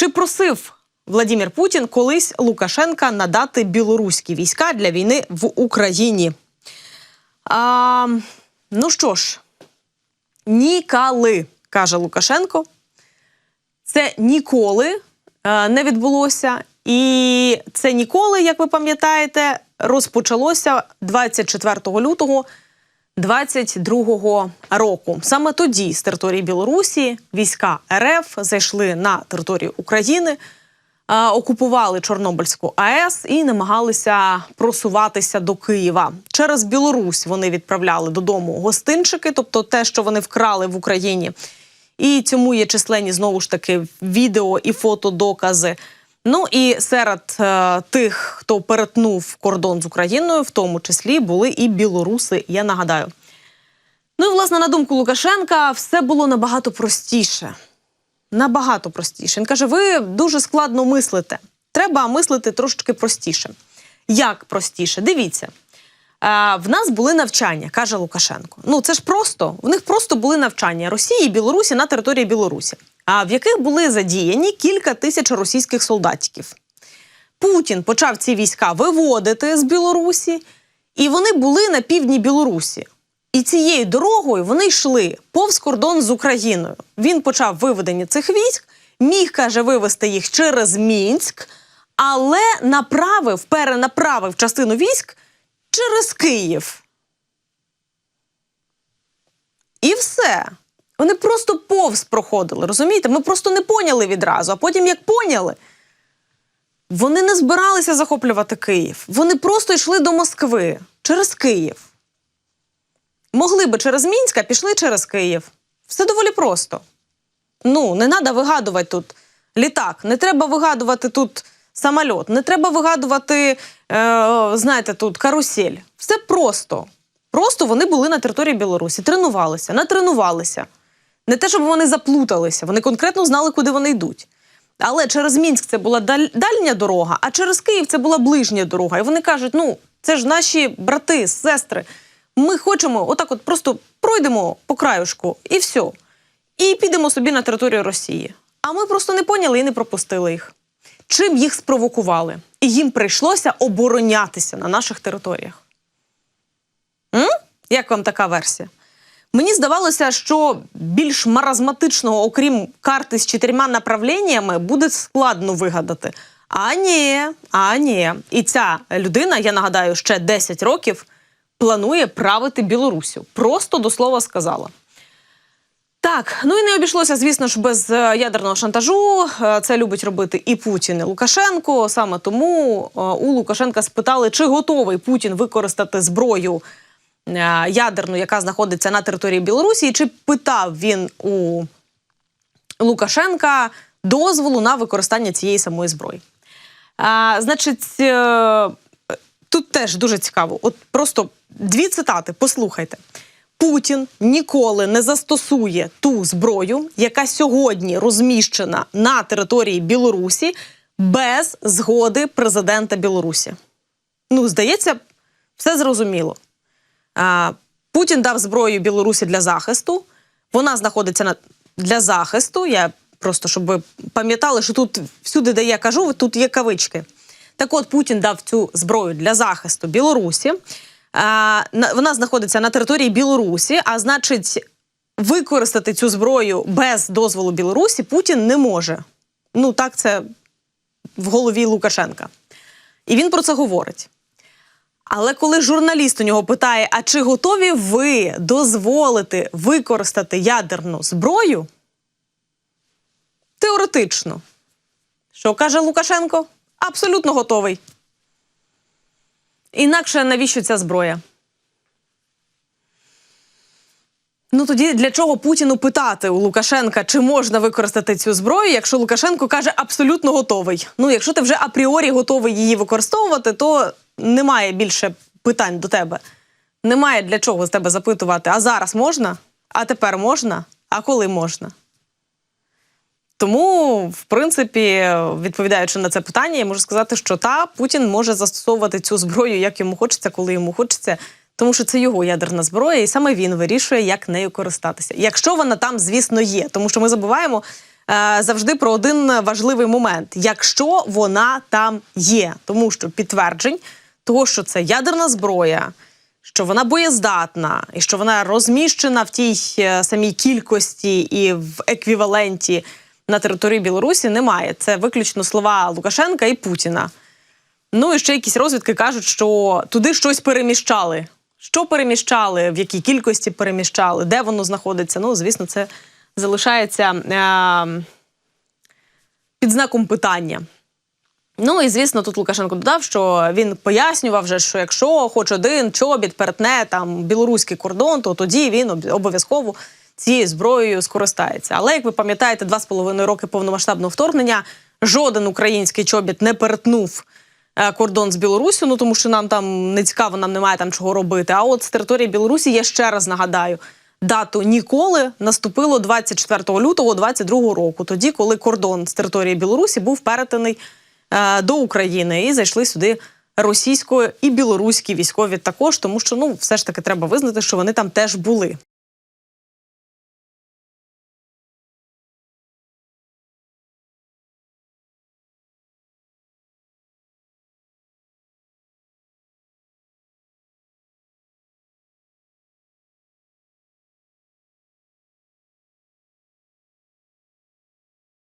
Чи просив Владимир Путін колись Лукашенка надати білоруські війська для війни в Україні? А, ну що ж, ніколи, каже Лукашенко. Це ніколи е, не відбулося. І це ніколи, як ви пам'ятаєте, розпочалося 24 лютого 22 року. Саме тоді з території Білорусі війська РФ зайшли на територію України, окупували Чорнобильську АЕС і намагалися просуватися до Києва. Через Білорусь вони відправляли додому гостинчики, тобто те, що вони вкрали в Україні. І цьому є численні знову ж таки відео і фотодокази. Ну і серед е, тих, хто перетнув кордон з Україною, в тому числі були і білоруси. Я нагадаю. Ну і власне на думку Лукашенка, все було набагато простіше. Набагато простіше. Він каже: ви дуже складно мислите. Треба мислити трошечки простіше. Як простіше? Дивіться. Е, В нас були навчання, каже Лукашенко. Ну це ж просто. В них просто були навчання Росії і Білорусі на території Білорусі, а в яких були задіяні кілька тисяч російських солдатиків. Путін почав ці війська виводити з Білорусі, і вони були на півдні Білорусі. І цією дорогою вони йшли повз кордон з Україною. Він почав виведення цих військ, міг, каже, вивести їх через Мінськ, але направив, перенаправив частину військ через Київ. І все. Вони просто повз проходили, розумієте? Ми просто не поняли відразу. А потім, як поняли, вони не збиралися захоплювати Київ. Вони просто йшли до Москви через Київ. Могли би через Мінськ, а пішли через Київ. Все доволі просто. Ну, не треба вигадувати тут літак, не треба вигадувати тут самольот, не треба вигадувати, е, знаєте, тут карусель. Все просто. Просто вони були на території Білорусі, тренувалися, натренувалися. Не те, щоб вони заплуталися, вони конкретно знали, куди вони йдуть. Але через Мінськ це була даль- дальня дорога, а через Київ це була ближня дорога. І вони кажуть: ну, це ж наші брати, сестри. Ми хочемо отак, от просто пройдемо по краюшку і все. І підемо собі на територію Росії. А ми просто не поняли і не пропустили їх. Чим їх спровокували? І їм прийшлося оборонятися на наших територіях. М? Як вам така версія? Мені здавалося, що більш маразматичного, окрім карти з чотирма направленнями, буде складно вигадати. А ні, а ні. І ця людина, я нагадаю, ще 10 років планує правити Білорусю. Просто до слова сказала. Так, ну і не обійшлося, звісно ж, без е, ядерного шантажу. Е, Це любить робити і Путін, і Лукашенко. Саме тому е, у Лукашенка спитали, чи готовий Путін використати зброю ядерну, яка знаходиться на території Білорусі, і чи питав він у Лукашенка дозволу на використання цієї самої зброї. А, значить, тут теж дуже цікаво. От просто дві цитати. Послухайте. Путін ніколи не застосує ту зброю, яка сьогодні розміщена на території Білорусі без згоди президента Білорусі. Ну, здається, все зрозуміло. А, Путін дав зброю Білорусі для захисту. Вона знаходиться на для захисту. Я просто щоб ви пам'ятали, що тут всюди, де я кажу, тут є кавички. Так от Путін дав цю зброю для захисту Білорусі. Вона знаходиться на території Білорусі, а значить, використати цю зброю без дозволу Білорусі Путін не може. Ну, так це в голові Лукашенка. І він про це говорить. Але коли журналіст у нього питає: а чи готові ви дозволити використати ядерну зброю? Теоретично. Що каже Лукашенко? Абсолютно готовий. Інакше навіщо ця зброя? Ну тоді для чого Путіну питати у Лукашенка, чи можна використати цю зброю, якщо Лукашенко каже абсолютно готовий? Ну, якщо ти вже апріорі готовий її використовувати, то немає більше питань до тебе. Немає для чого з тебе запитувати: а зараз можна? А тепер можна? А коли можна? Тому, в принципі, відповідаючи на це питання, я можу сказати, що та Путін може застосовувати цю зброю, як йому хочеться, коли йому хочеться, тому що це його ядерна зброя, і саме він вирішує, як нею користатися. Якщо вона там, звісно, є, тому що ми забуваємо. е, завжди про один важливий момент: якщо вона там є, тому що підтверджень того, що це ядерна зброя, що вона боєздатна, і що вона розміщена в тій е, самій кількості і в еквіваленті на території Білорусі, немає. Це виключно слова Лукашенка і Путіна. Ну і ще якісь розвідки кажуть, що туди щось переміщали. Що переміщали, в якій кількості переміщали, де воно знаходиться. Ну, звісно, це залишається е- під знаком питання. Ну і звісно, тут Лукашенко додав, що він пояснював, вже, що якщо хоч один чобіт перетне там білоруський кордон, то тоді він обов'язково цією зброєю скористається. Але як ви пам'ятаєте, два з половиною роки повномасштабного вторгнення жоден український чобіт не перетнув е, кордон з Білоруссю, ну тому що нам там не цікаво, нам немає там чого робити. А от з території Білорусі я ще раз нагадаю. Дату ніколи наступило 24 лютого 22 року, тоді, коли кордон з території Білорусі був перетаний е, до України і зайшли сюди російсько і білоруські військові також, тому що ну все ж таки треба визнати, що вони там теж були.